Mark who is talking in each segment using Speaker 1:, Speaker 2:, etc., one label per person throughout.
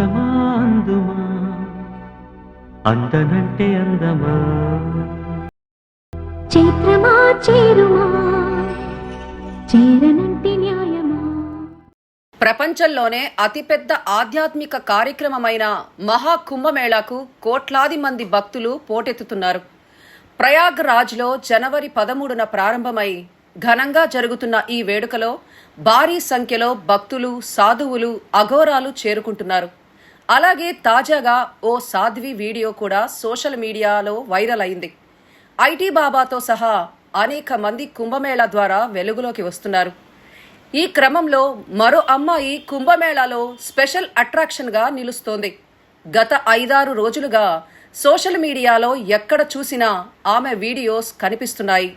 Speaker 1: అందమా అందుమా? అందనంటే అందమా?
Speaker 2: చైత్రమా చేరుమా? చేరనంటి న్యాయమా?
Speaker 3: ప్రపంచంలోనే అతిపెద్ద ఆధ్యాత్మిక కార్యక్రమమైన మహాకుంభమేళాకు కోట్లాది మంది భక్తులు పోటెత్తుతున్నారు. ప్రయాగ్ రాజ్లో జనవరి పదమూడున ప్రారంభమై ఘనంగా జరుగుతున్న ఈ వేడుకలో భారీ సంఖ్యలో భక్తులు సాధువులు అఘోరాలు చేరుకుంటున్నారు. అలాగే తాజాగా ఓ సాధ్వి వీడియో కూడా సోషల్ మీడియాలో వైరల్ అయింది. ఐటీ బాబాతో సహా అనేక మంది కుంభమేళా ద్వారా వెలుగులోకి వస్తున్నారు. ఈ క్రమంలో మరో అమ్మాయి కుంభమేళాలో స్పెషల్ అట్రాక్షన్గా నిలుస్తోంది. గత ఐదారు రోజులుగా సోషల్ మీడియాలో ఎక్కడ చూసినా ఆమె వీడియోస్ కనిపిస్తున్నాయి.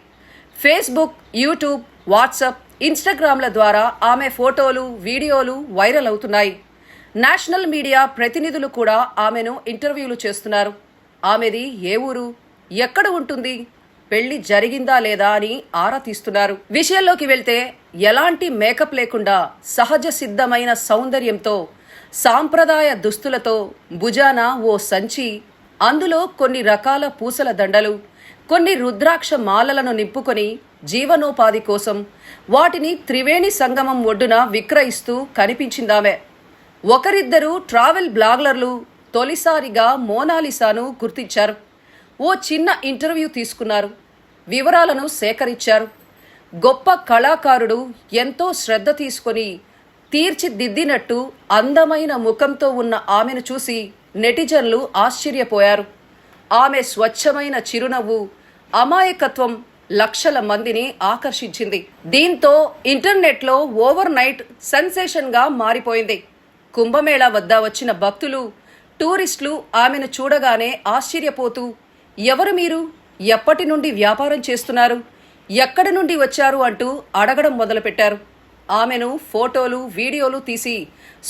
Speaker 3: ఫేస్బుక్ యూట్యూబ్ వాట్సప్ ఇన్స్టాగ్రామ్ల ద్వారా ఆమె ఫోటోలు వీడియోలు వైరల్ అవుతున్నాయి. నేషనల్ మీడియా ప్రతినిధులు కూడా ఆమెను ఇంటర్వ్యూలు చేస్తున్నారు. ఆమెది ఏ ఊరు? ఎక్కడ ఉంటుంది? పెళ్ళి జరిగిందా లేదా అని ఆరా తీస్తున్నారు. విషయంలోకి వెళ్తే ఎలాంటి మేకప్ లేకుండా సహజ సిద్ధమైన సౌందర్యంతో సాంప్రదాయ దుస్తులతో భుజాన ఓ సంచి అందులో కొన్ని రకాల పూసల దండలు కొన్ని రుద్రాక్ష మాలలను నింపుకొని జీవనోపాధి కోసం వాటిని త్రివేణి సంగమం ఒడ్డున విక్రయిస్తూ కనిపించిందామె. ఒకరిద్దరు ట్రావెల్ బ్లాగర్లు తొలిసారిగా మోనాలిసాను గుర్తించారు. ఓ చిన్న ఇంటర్వ్యూ తీసుకున్నారు. వివరాలను సేకరించారు. గొప్ప కళాకారుడు ఎంతో శ్రద్ధ తీసుకొని తీర్చిదిద్దినట్టు అందమైన ముఖంతో ఉన్న ఆమెను చూసి నెటిజన్లు ఆశ్చర్యపోయారు. ఆమె స్వచ్ఛమైన చిరునవ్వు అమాయకత్వం లక్షల మందిని ఆకర్షించింది. దీంతో ఇంటర్నెట్లో ఓవర్ నైట్ సెన్సేషన్గా మారిపోయింది. కుంభమేళా వద్ద వచ్చిన భక్తులు టూరిస్టులు ఆమెను చూడగానే ఆశ్చర్యపోతూ ఎవరు మీరు? ఎప్పటి నుండి వ్యాపారం చేస్తున్నారు? ఎక్కడి నుండి వచ్చారు? అంటూ అడగడం మొదలుపెట్టారు. ఆమెను ఫోటోలు వీడియోలు తీసి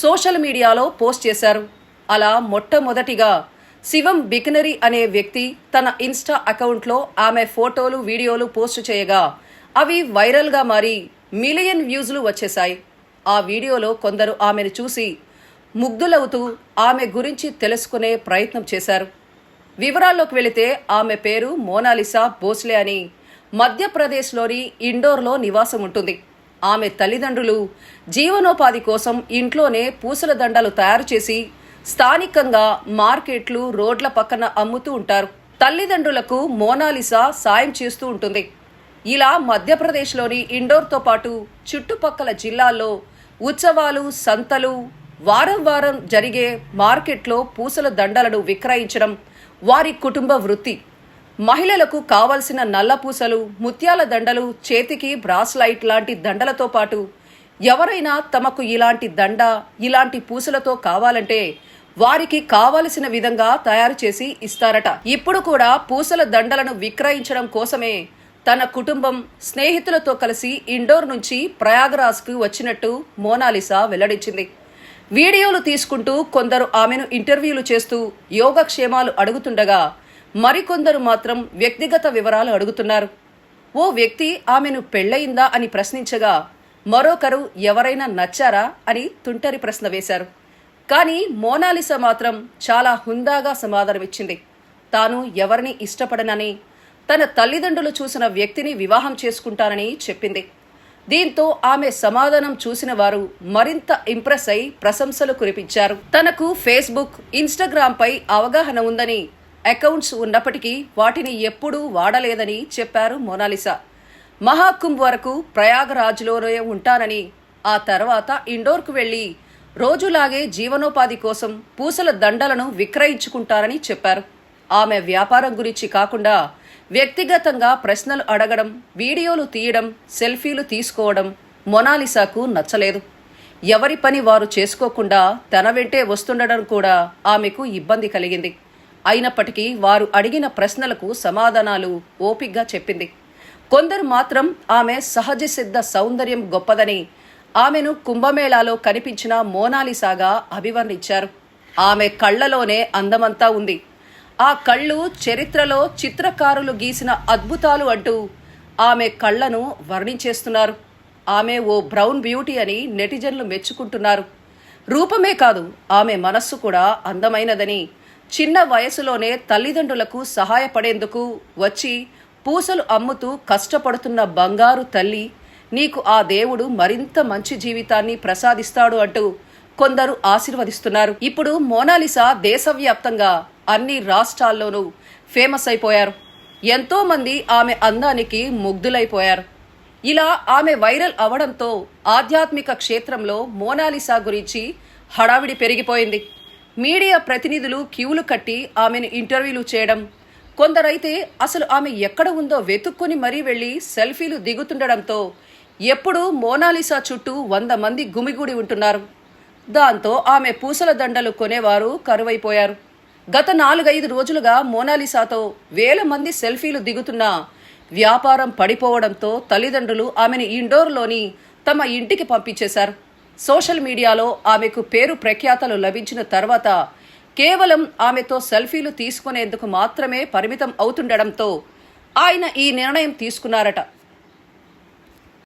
Speaker 3: సోషల్ మీడియాలో పోస్ట్ చేశారు. అలా మొట్టమొదటిగా శివం బికినరీ అనే వ్యక్తి తన ఇన్స్టా అకౌంట్లో ఆమె ఫోటోలు వీడియోలు పోస్ట్ చేయగా అవి వైరల్గా మారి మిలియన్ వ్యూస్లు వచ్చేశాయి. ఆ వీడియోలో కొందరు ఆమెను చూసి ముగ్ధులవుతూ ఆమె గురించి తెలుసుకునే ప్రయత్నం చేశారు. వివరాల్లోకి వెళితే ఆమె పేరు మోనాలిసా భోస్లే అని. మధ్యప్రదేశ్లోని ఇండోర్లో నివాసం ఉంటుంది. ఆమె తల్లిదండ్రులు జీవనోపాధి కోసం ఇంట్లోనే పూసల దండలు తయారు చేసి స్థానికంగా మార్కెట్లు రోడ్ల పక్కన అమ్ముతూ ఉంటారు. తల్లిదండ్రులకు మోనాలిసా సాయం చేస్తూ ఉంటుంది. ఇలా మధ్యప్రదేశ్లోని ఇండోర్తో పాటు చుట్టుపక్కల జిల్లాల్లో ఉత్సవాలు సంతలు వారం వారం జరిగే మార్కెట్లో పూసల దండలను విక్రయించడం వారి కుటుంబ వృత్తి మహిళలకు కావలసిన నల్ల పూసలు ముత్యాల దండలు చేతికి బ్రాస్లైట్ లాంటి దండలతో పాటు ఎవరైనా తమకు ఇలాంటి దండ ఇలాంటి పూసలతో కావాలంటే వారికి కావలసిన విధంగా తయారు చేసి ఇస్తారట. ఇప్పుడు కూడా పూసల దండలను విక్రయించడం కోసమే తన కుటుంబం స్నేహితులతో కలిసి ఇండోర్ నుంచి ప్రయాగరాజ్కు వచ్చినట్టు మోనాలిసా వెల్లడించింది. వీడియోలు తీసుకుంటూ కొందరు ఆమెను ఇంటర్వ్యూలు చేస్తూ యోగక్షేమాలు అడుగుతుండగా మరికొందరు మాత్రం వ్యక్తిగత వివరాలు అడుగుతున్నారు. ఓ వ్యక్తి ఆమెను పెళ్ళయిందా అని ప్రశ్నించగా మరొకరు ఎవరైనా నచ్చారా అని తుంటరి ప్రశ్న వేశారు. కానీ మోనాలిసా మాత్రం చాలా హుందాగా సమాధానమిచ్చింది తాను ఎవరిని ఇష్టపడనని తన తల్లిదండ్రులు చూసిన వ్యక్తిని వివాహం చేసుకుంటానని చెప్పింది. దీంతో ఆమె సమాధానం చూసిన వారు మరింత ఇంప్రెస్ అయి ప్రశంసలు కురిపించారు. తనకు ఫేస్బుక్ ఇన్స్టాగ్రామ్ పై అవగాహన ఉందని అకౌంట్స్ ఉన్నప్పటికీ వాటిని ఎప్పుడూ వాడలేదని చెప్పారు మోనాలిసా. మహాకుంభ్ వరకు ప్రయాగరాజ్లోనే ఉంటానని ఆ తర్వాత ఇండోర్కు వెళ్ళి రోజులాగే జీవనోపాధి కోసం పూసల దండలను విక్రయించుకుంటారని చెప్పారు. ఆమె వ్యాపారం గురించి కాకుండా వ్యక్తిగతంగా ప్రశ్నలు అడగడం వీడియోలు తీయడం సెల్ఫీలు తీసుకోవడం మొనాలిసాకు నచ్చలేదు. ఎవరి పని వారు చేసుకోకుండా తన వెంటే వస్తుండడం కూడా ఆమెకు ఇబ్బంది కలిగింది. అయినప్పటికీ వారు అడిగిన ప్రశ్నలకు సమాధానాలు ఓపిగ్గా చెప్పింది. కొందరు మాత్రం ఆమె సహజ సిద్ధ సౌందర్యం గొప్పదని ఆమెను కుంభమేళాలో కనిపించిన మోనాలిసాగా అభివర్ణించారు. ఆమె కళ్ళలోనే అందమంతా ఉంది. ఆ కళ్ళు చరిత్రలో చిత్రకారులు గీసిన అద్భుతాలు అంటూ ఆమె కళ్ళను వర్ణించేస్తున్నారు. ఆమె ఓ బ్రౌన్ బ్యూటీ అని నెటిజన్లు మెచ్చుకుంటున్నారు. రూపమే కాదు ఆమె మనస్సు కూడా అందమైనదని చిన్న వయసులోనే తల్లిదండ్రులకు సహాయపడేందుకు వచ్చి పూసలు అమ్ముతూ కష్టపడుతున్న బంగారు తల్లి నీకు ఆ దేవుడు మరింత మంచి జీవితాన్ని ప్రసాదిస్తాడు అంటూ కొందరు ఆశీర్వదిస్తున్నారు. ఇప్పుడు మోనాలిసా దేశవ్యాప్తంగా అన్ని రాష్ట్రాల్లోనూ ఫేమస్ అయిపోయారు. ఎంతో మంది ఆమె అందానికి ముగ్ధులైపోయారు. ఇలా ఆమె వైరల్ అవడంతో ఆధ్యాత్మిక క్షేత్రంలో మోనాలిసా గురించి హడావిడి పెరిగిపోయింది. మీడియా ప్రతినిధులు క్యూలు కట్టి ఆమెను ఇంటర్వ్యూలు చేయడం కొందరైతే అసలు ఆమె ఎక్కడ ఉందో వెతుక్కుని మరీ వెళ్ళి సెల్ఫీలు దిగుతుండడంతో ఎప్పుడూ మోనాలిసా చుట్టూ వంద మంది గుమిగూడి ఉంటున్నారు. దాంతో ఆమె పూసల దండలు కొనేవారు కరువైపోయారు. గత నాలుగైదు రోజులుగా మోనాలిసాతో వేల మంది సెల్ఫీలు దిగుతున్నా వ్యాపారం పడిపోవడంతో తల్లిదండ్రులు ఆమెను ఇండోర్లోని తమ ఇంటికి పంపించేశారు. సోషల్ మీడియాలో ఆమెకు పేరు ప్రఖ్యాతలు లభించిన తర్వాత కేవలం ఆమెతో సెల్ఫీలు తీసుకునేందుకు మాత్రమే పరిమితం అవుతుండడంతో ఆయన ఈ నిర్ణయం తీసుకున్నారట.